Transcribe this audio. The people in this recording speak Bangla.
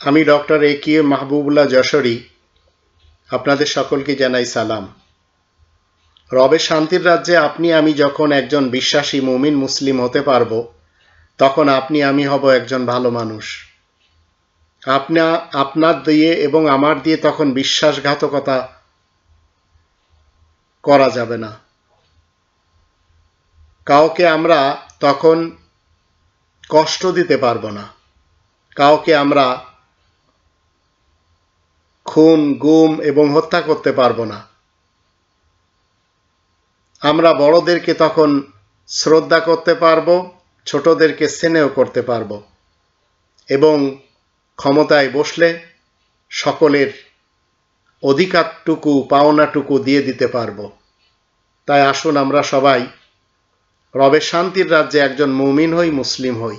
আমি ডক্টর এ কে মাহবুবুল্লাহ যশোরী, আপনাদের সকলকে জানাই সালাম। রবের শান্তির রাজ্যে আপনি, আমি যখন একজন বিশ্বাসী মুমিন মুসলিম হতে পারব, তখন আপনি, আমি হব একজন ভালো মানুষ। আপনা, আপনার দিয়ে এবং আমার দিয়ে তখন বিশ্বাসঘাতকতা করা যাবে না। কাউকে আমরা তখন কষ্ট দিতে পারব না। কাউকে আমরা খুন, গুম এবং হত্যা করতে পারব না। আমরা বড়দেরকে তখন শ্রদ্ধা করতে পারব, ছোটদেরকে স্নেহ করতে পারব এবং ক্ষমতায় বসলে সকলের অধিকারটুকু, পাওনাটুকু দিয়ে দিতে পারব। তাই আসুন আমরা সবাই রবের শান্তির রাজ্যে একজন মুমিন হই, মুসলিম হই।